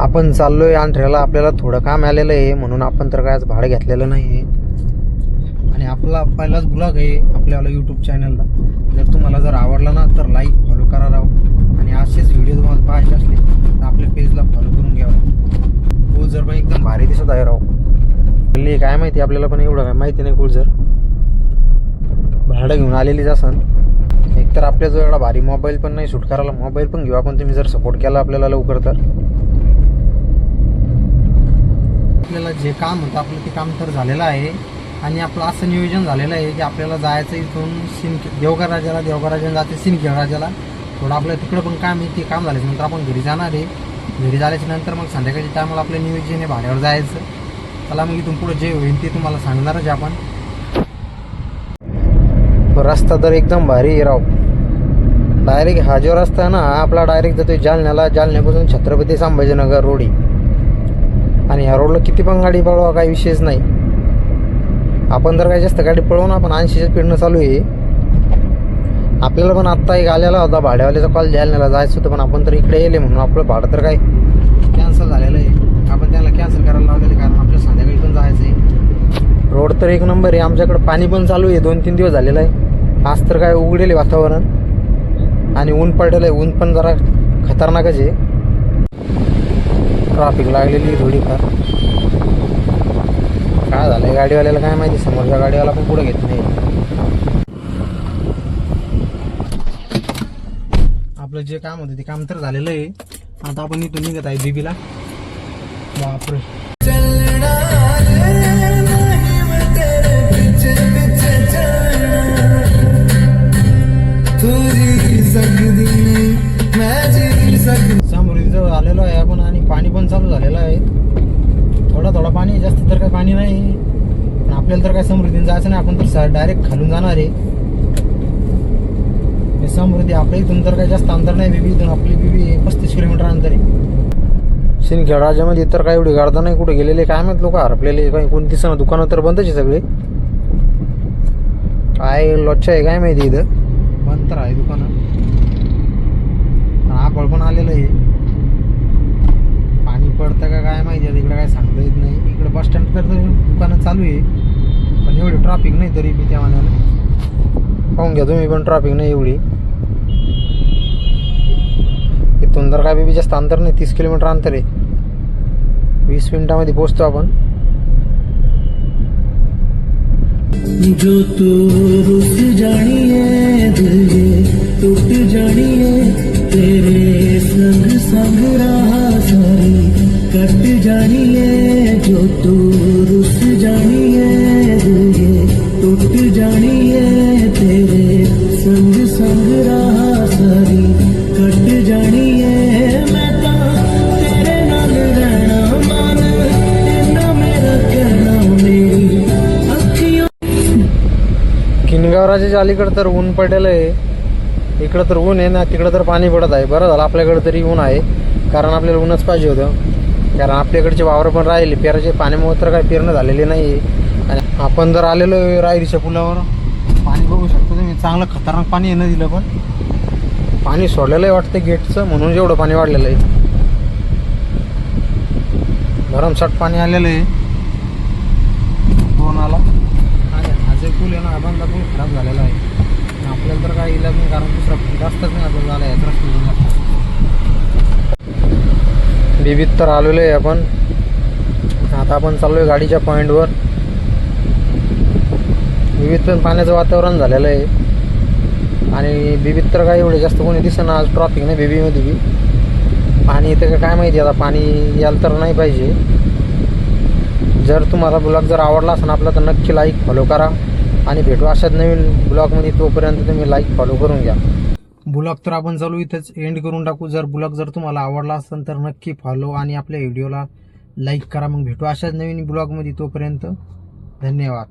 आपण चाललोय आंध्र्याला आपल्याला थोडं काम आलेलं आहे म्हणून आपण तर काय आज भाडं घेतलेलं नाही आहे आणि आपला पहिलाच ब्लॉग आहे आपल्याला यूट्यूब चॅनलला जर तुम्हाला जर आवडला ना तर लाईक फॉलो करा राव. आणि असेच व्हिडिओ तुम्हाला पाहायचे असले तर आपल्या पेजला फॉलो करून घ्यावा जर पण एकदम भारी दिसत आहे राव. हल्ली काय माहिती आपल्याला पण एवढं काय माहिती नाही गुलजर भाडं घेऊन आलेलीच असन. एकतर आपल्याजवळ एवढा भारी मोबाईल पण नाही शूट करायला मोबाईल पण घेऊ आपण. तुम्ही जर सपोर्ट केला आपल्याला लवकर तर. आपल्याला जे काम होतं आपलं ते काम तर झालेलं आहे. आणि आपलं असं नियोजन झालेलं आहे की आपल्याला जायचं इथून सिन देवघर राजाला देवघर राजाला जाते सिनखेड राजाला. थोडं आपलं तिकडं पण काम आहे ते काम झाल्याच्यानंतर आपण घरी जाणार आहे. घरी झाल्याच्यानंतर मग संध्याकाळच्या टायमाला आपलं नियोजन आहे भाड्यावर जायचं. चला मग इथून पुढे जे होईल ते तुम्हाला सांगणारच आपण. रस्ता तर एकदम भारी आहे राव. डायरेक्ट हा जो रस्ता आहे ना आपला डायरेक्ट जातोय जालन्याला. जालन्यापासून छत्रपती संभाजीनगर रोडी आणि ह्या रोडला किती पण गाडी पळवा काही विषयच नाही. आपण जर काही जास्त गाडी पळवू ना पण ऐंशीच्या स्पीडनं चालू आहे. आपल्याला पण आत्ता एक आलेला होता भाड्यावाल्याचा कॉल जालन्याला जायचं होतं पण आपण तर इकडे येले म्हणून आपलं भाडं तर काय कॅन्सल झालेलं आहे. आपण त्याला कॅन्सल करायला लावलेलं आहे, कारण आपल्या संध्याकाळी पण जायचं आहे रोड तर एक नंबर आहे आमच्याकडे पाणी पण चालू आहे दोन तीन दिवस झालेलं आहे. आज तर काय उघडेल आहे वातावरण. आणि ऊन पडलेलं आहे ऊन पण जरा खतरनाकच आहे. ट्रॅफिक लागलेली आहे थोडीफार. काय झालंय? गाडीवाल्याला काय माहिती? समोरच्या गाडीवाला पण पुढे घेत नाही. आपलं जे काम होतं ते काम तर झालेलं आहे. आता आपण इथून निघत आहे बीबीला. बापरे. चालू झालेलं आहे. थोडा थोडा पाणी जास्त तर काय पाणी नाही. पण आपल्याला तर काय समृद्धीने जायचं नाही. आपण तर डायरेक्ट खालून जाणार आहे. हे समृद्धी आपल्या इथून तर काही जास्त अंतर नाही. बीबी इथून आपली बीबी पस्तीस किलोमीटर अंतर आहे. सिंदखेड राज्यामध्ये तर काय एवढी गाडदा नाही. कुठे गेलेले काय माहीत लोक? हरपलेले काही कोणती सण दुकानं तर बंदच आहे सगळे. काय लोच्छ आहे काय माहिती इथं? बंद तर आहे दुकानं पण आबळ पण आलेलं आहे पाणी पडतं का काय माहिती आता इकडे काय सांगता येत नाही इकडे बस स्टँड तर दुकानं चालू आहे. पण एवढी ट्रॅफिक नाही तरी बी त्या मानाने. पाहून घ्या तुम्ही पण ट्रॅफिक नाही एवढी. इथून तर काय बी जास्त अंतर नाही तीस किलोमीटर अंतर आहे. वीस मिनिटामध्ये पोहोचतो आपण. जो तू रुस जानिए दिल ये टूट जानिए तेरे संग संग रहा सारी कट जानिए तू रुस जानिए दिल ये टूट जानिए तेरे संग संग रहा सारी कट मैं तेरे नाल रहना मन इन्ना मेरा कहना मेरी अखियों। अलीकडं तर ऊन पडलेलं आहे. इकडं तर ऊन आहे ना तिकडं तर पाणी पडत आहे. बरं झालं आपल्याकडे तरी ऊन आहे. कारण आपल्याला ऊनच पाहिजे होतं. कारण आपल्याकडचे वावर पण राहिले पेराचे पाण्यामुळे तर काही पेरणं झालेले नाही आहे आणि आपण जर आलेलो रायरीच्या पुलावर पाणी बघू शकतो तुम्ही चांगलं खतरनाक पाणी येणं दिलं पण. पाणी सोडलेलं आहे वाटतं गेटचं म्हणून जेवढं पाणी वाढलेलं आहे. भरमसाठ पाणी आलेलं आहे. दोन आला. आणि हा जे पूल आहे ना हा पूल खराब झालेला आहे. आपल्याला तर काय इलाज नाही कारण दुसरा रस्ताच नाही आपल्याला झाला आहे रस्ता बीबीत तर आलेलो आहे आपण. आता आपण चाललो आहे गाडीच्या पॉईंटवर बीबीत पण पाण्याचं वातावरण झालेलं आहे. आणि बीबीत तर काय एवढे जास्त कोणी दिसना आज ट्रॉफिक नाही बीबीमध्ये बी. पाणी इथं काय माहिती आता पाणी यायला तर नाही पाहिजे. जर तुम्हाला ब्लॉग जर आवडला असेल आपला तर नक्की लाईक फॉलो करा. आणि भेटू अशाच नवीन ब्लॉगमध्ये तोपर्यंत तुम्ही लाईक फॉलो करून घ्या. ब्लॉग तर आपण चालू इथंच एंड करून टाकू. जर ब्लॉग जर तुम्हाला आवडला असेल तर नक्की फॉलो आणि आपल्या व्हिडिओला लाईक करा. मग भेटू अशाच नवीन ब्लॉगमध्ये तोपर्यंत धन्यवाद.